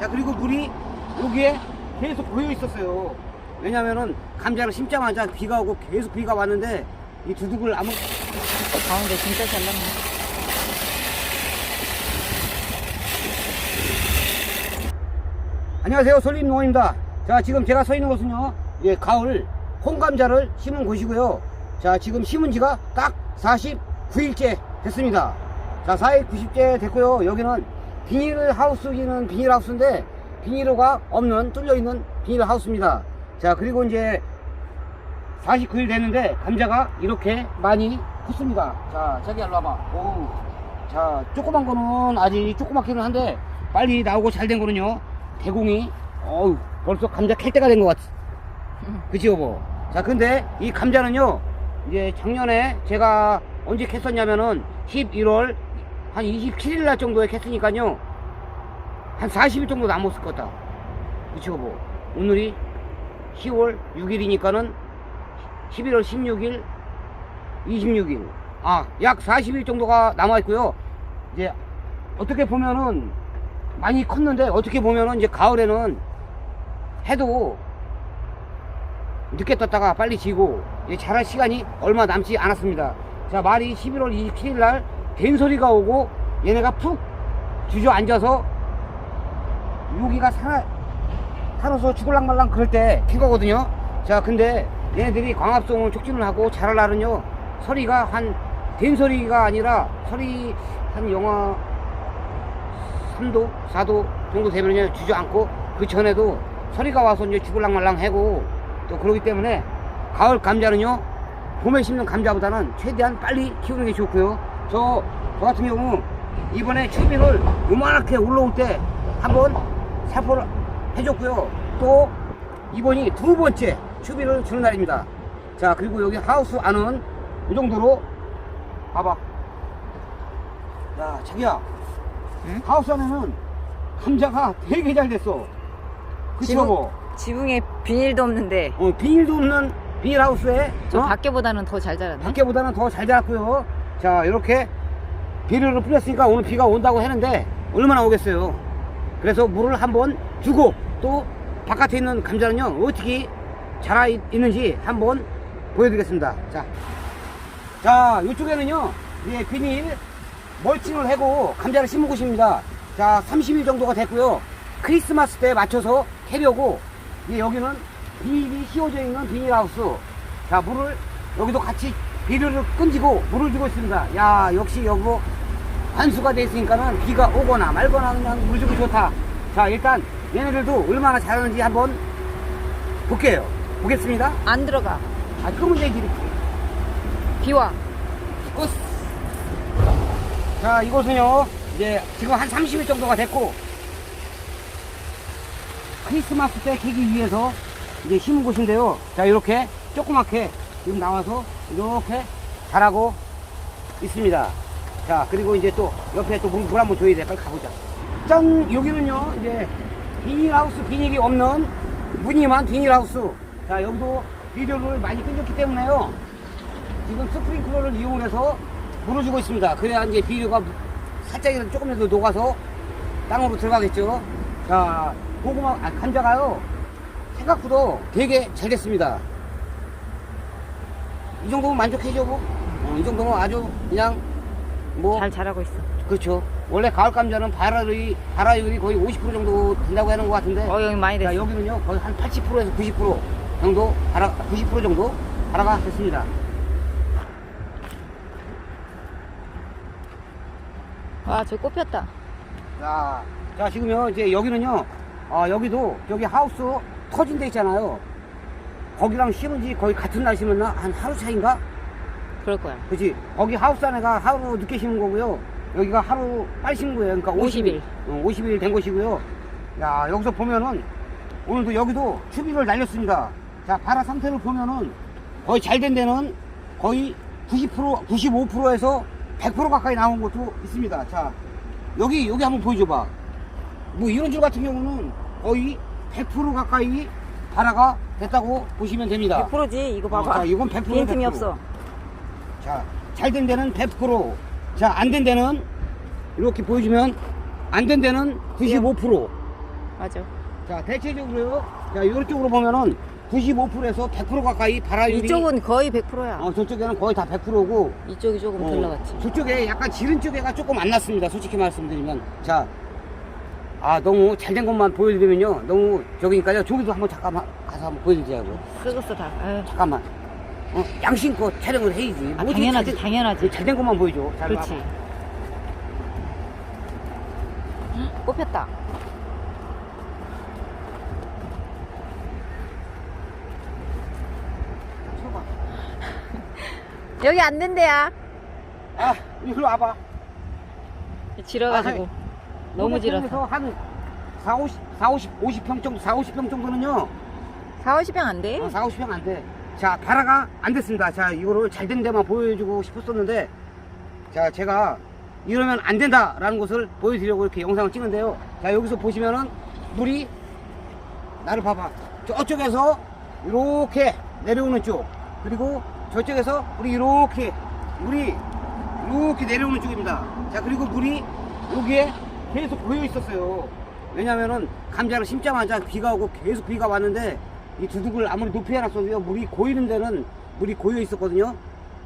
자 그리고 물이 여기에 계속 고여 있었어요. 왜냐면은 감자를 심자마자 비가 오고 계속 비가 왔는데 이 두둑을 아무 가운데 진짜 잘 났네. 안녕하세요 솔림 농원입니다. 자 지금 제가 서 있는 곳은요 예 가을 홍감자를 심은 곳이고요. 자 지금 심은 지가 딱 49일째 됐습니다. 자 490째 됐고요. 여기는 비닐 하우스기는 비닐 하우스인데 비닐로가 없는 뚫려 있는 비닐 하우스입니다. 자 그리고 이제 49일 됐는데 감자가 이렇게 많이 컸습니다. 자, 자기 일로 와봐. 오. 자, 조그만 거는 아직 조그맣기는 한데 빨리 나오고 잘 된 거는요. 대공이 어우 벌써 감자 캘 때가 된 것 같아. 그치 여보? 자, 근데 이 감자는요. 이제 작년에 제가 언제 캤었냐면은 11월 한 27일 날 정도에 캤으니까요. 한 40일 정도 남았을 것 같다. 그치 여보? 오늘이 10월 6일이니까는 11월 16일, 26일. 아, 약 40일 정도가 남아있고요. 이제, 어떻게 보면은, 많이 컸는데, 어떻게 보면은, 이제 가을에는 해도 늦게 떴다가 빨리 지고, 이제 자랄 시간이 얼마 남지 않았습니다. 자, 말이 11월 27일 날, 된 소리가 오고, 얘네가 푹 주저앉아서, 여기가 사, 살아서 죽을랑 말랑 그럴 때킨 거거든요. 자, 근데 얘네들이 광합성을 촉진을 하고 자랄 날은요, 소리가 한, 된 소리가 아니라, 소리 한 영하 3도, 4도 정도 되면요, 주저앉고, 그 전에도 소리가 와서 이제 죽을랑 말랑 하고, 또 그러기 때문에, 가을 감자는요, 봄에 심는 감자보다는 최대한 빨리 키우는 게 좋고요. 저, 저 같은 경우, 이번에 추비를 요만하게 올라올 때 한번 살포를 해줬고요. 또 이번이 두 번째 추비를 주는 날입니다. 자 그리고 여기 하우스 안은 이 정도로 봐봐. 야 자기야, 응? 하우스 안에는 감자가 되게 잘 됐어. 그치 지붕-? 지붕에 비닐도 없는데 어, 비닐도 없는 비닐 하우스에 저 어? 밖에보다는 더 잘 자랐네. 밖에보다는 더 잘 자랐고요. 자, 이렇게 비료를 뿌렸으니까 오늘 비가 온다고 했는데 얼마나 오겠어요. 그래서 물을 한번 주고 또 바깥에 있는 감자는요 어떻게 자라 있- 있는지 한번 보여드리겠습니다. 자, 자 이쪽에는요 이제 비닐 멀칭을 하고 감자를 심은 곳입니다. 자, 30일 정도가 됐고요. 크리스마스 때 맞춰서 캐려고 이제 여기는 비닐이 씌워져 있는 비닐하우스. 자, 물을 여기도 같이 비료를 끈지고 물을 주고 있습니다. 야, 역시 여보 환수가 돼 있으니까는 비가 오거나 말거나 그냥 물 주고 좋다. 자, 일단 얘네들도 얼마나 잘하는지 한번 볼게요. 보겠습니다. 안 들어가. 아, 그 문제 이렇게. 비와. 끝. 자, 이곳은요, 이제 지금 한 30일 정도가 됐고, 크리스마스 때 캐기 위해서 이제 심은 곳인데요. 자, 이렇게 조그맣게 지금 나와서 이렇게 자라고 있습니다. 자, 그리고 이제 또 옆에 또 물 한번 줘야 돼. 빨리 가보자. 짠! 여기는요, 이제 비닐하우스 비닐이 없는 무늬만 비닐하우스. 자, 여기도 비료를 많이 끊겼기 때문에요. 지금 스프링클러를 이용해서 물을 주고 있습니다. 그래야 이제 비료가 살짝이라도 조금이라도 녹아서 땅으로 들어가겠죠. 자, 고구마, 아, 감자가요. 생각보다 되게 잘 됐습니다. 이 정도면 만족해줘, 뭐. 어, 이 정도면 아주 그냥 뭐. 잘 자라고 있어. 그렇죠. 원래 가을 감자는 발화율이, 발화율이 거의 50% 정도 된다고 하는 것 같은데. 어 여기 많이 자, 됐어. 여기는요, 거의 한 80%에서 90% 정도, 발화, 90% 정도 발화가 됐습니다. 와 저 꽃폈다. 자, 자 지금요 이제 여기는요 아 여기도 여기 하우스 터진 데 있잖아요 거기랑 심은 지 거의 같은 날 심었나 한 하루 차인가 그럴 거야. 그지 거기 하우스 안에가 하루 늦게 심은 거고요 여기가 하루 빨리 심은 거예요 그러니까 50일. 50일, 50일 된 것이고요 야 여기서 보면은 오늘도 여기도 추비를 날렸습니다 자 발화 상태를 보면은 거의 잘 된 데는 거의 90% 95%에서 100% 가까이 나온 것도 있습니다 자 여기 여기 한번 보여줘 봐 뭐 이런 줄 같은 경우는 거의 100% 가까이 발화가 됐다고 보시면 됩니다 100%지 이거 봐봐. 어, 자, 이건 100% 빈틈이 100%. 없어. 자, 잘 된 데는 100%. 자, 안 된 데는 이렇게 보여주면 안 된 데는 95%. 맞아. 자, 대체적으로요. 자, 이쪽으로 보면은 95%에서 100% 가까이 발화율이 이쪽은 거의 100%야. 어, 저쪽에는 거의 다 100%고 이쪽이 조금 덜 나갔지. 저쪽에 약간 지른 쪽에가 조금 안 났습니다. 솔직히 말씀드리면. 자, 아, 너무 잘 된 것만 보여드리면요. 너무 저기니까요. 저기도 한번 잠깐만 가서 한번 보여드리자고요. 썩었어 다. 아유. 잠깐만. 어, 양심껏 촬영을 해야지. 아, 뭐 당연하지, 잘 된- 당연하지. 잘된 것만 보여줘. 잘 그렇지. 봐봐. 헉. 쳐봐. 여기 안 된대야. 아, 이리로 와봐. 지러가지고. 너무 요거 지러서. 통해서 한 4, 50, 4, 50, 50평 정도, 4, 50평 정도는요. 4, 50평 안 돼? 어, 4, 50평 안 돼. 자, 발화가 안 됐습니다. 자, 이거를 잘 된 데만 보여주고 싶었었는데, 자, 제가 이러면 안 된다 라는 것을 보여드리려고 이렇게 영상을 찍는데요. 자, 여기서 보시면은 물이, 나를 봐봐. 저쪽에서 이렇게 내려오는 쪽, 그리고 저쪽에서 물이 이렇게, 물이 이렇게 내려오는 쪽입니다. 자, 그리고 물이 여기에 계속 고여 있었어요. 왜냐면은 감자를 심자마자 비가 오고 계속 비가 왔는데 이 두둑을 아무리 높이 해놨어도요 물이 고이는 데는 물이 고여 있었거든요.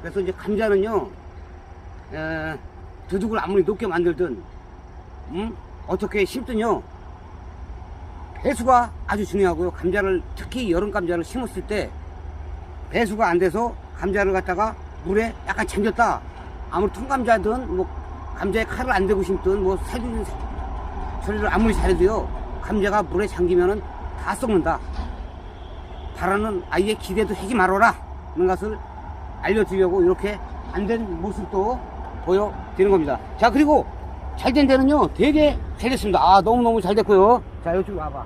그래서 이제 감자는요 에, 두둑을 아무리 높게 만들든 음? 어떻게 심든요 배수가 아주 중요하고요. 감자를 특히 여름 감자를 심었을 때 배수가 안 돼서 감자를 갖다가 물에 약간 잠겼다. 아무리 통감자든 뭐 감자에 칼을 안 대고 심든 뭐 살균 처리를 아무리 잘해도요 감자가 물에 잠기면은 다 썩는다. 바라는 아이의 기대도 하지 말아라. 이런 것을 알려드리려고 이렇게 안 된 모습도 보여드리는 겁니다. 자 그리고 잘 된 데는요 되게 잘 됐습니다. 아 너무너무 잘 됐고요. 자 이쪽 와봐.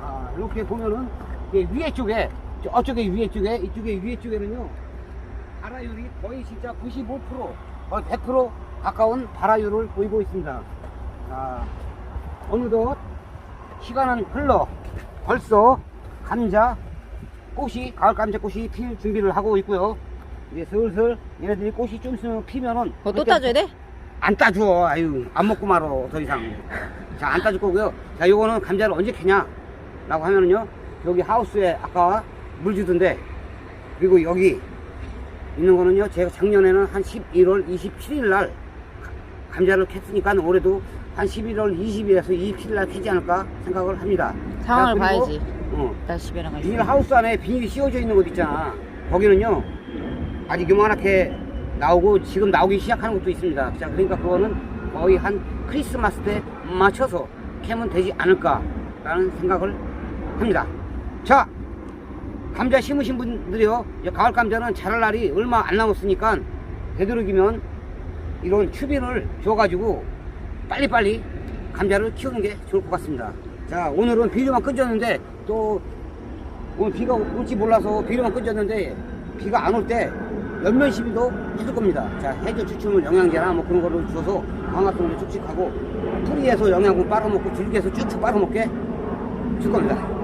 아, 이렇게 보면은 위에 쪽에 저쪽에 위에 쪽에 이쪽에 위에 쪽에는요 발화율이 거의 진짜 95% 거의 100% 가까운 발화율을 보이고 있습니다. 자, 어느덧 시간은 흘러 벌써 감자 꽃이 가을 감자 꽃이 필 준비를 하고 있고요. 이제 슬슬 얘네들이 꽃이 좀 있으면 피면은 어, 또 따줘야 돼? 안 따줘. 아유, 안 먹고 말어. 더 이상. 자, 안 따줄 거고요. 자, 요거는 감자를 언제 캐냐? 라고 하면은요. 여기 하우스에 아까 물 주던데. 그리고 여기 있는 거는요. 제가 작년에는 한 11월 27일 날 가- 감자를 캤으니까 올해도 한 11월 20일에서 27일 날 캐지 않을까 생각을 합니다. 상황을 자, 그리고, 봐야지. 어, 날씨 변화가 있어. 비닐 하우스 안에 비닐이 씌워져 있는 곳 있잖아. 거기는요, 아직 요만하게 나오고 지금 나오기 시작하는 것도 있습니다. 자, 그러니까 그거는 거의 한 크리스마스 때 맞춰서 캐면 되지 않을까라는 생각을 합니다. 자, 감자 심으신 분들이요, 가을 감자는 자랄 날이 얼마 안 남았으니까 되도록이면 이런 추비를 줘가지고 빨리빨리 감자를 키우는 게 좋을 것 같습니다. 자, 오늘은 비료만 끊졌는데 또 오늘 비가 올지 몰라서 비료만 끊졌는데 비가 안 올때 연면 시비도 해줄 겁니다. 자, 해저 추출물 영양제나 뭐 그런 거를 줘서 강화성을 축축하고 뿌리에서 영양분 빨아먹고 줄기에서 쭉쭉 빨아먹게 줄 겁니다.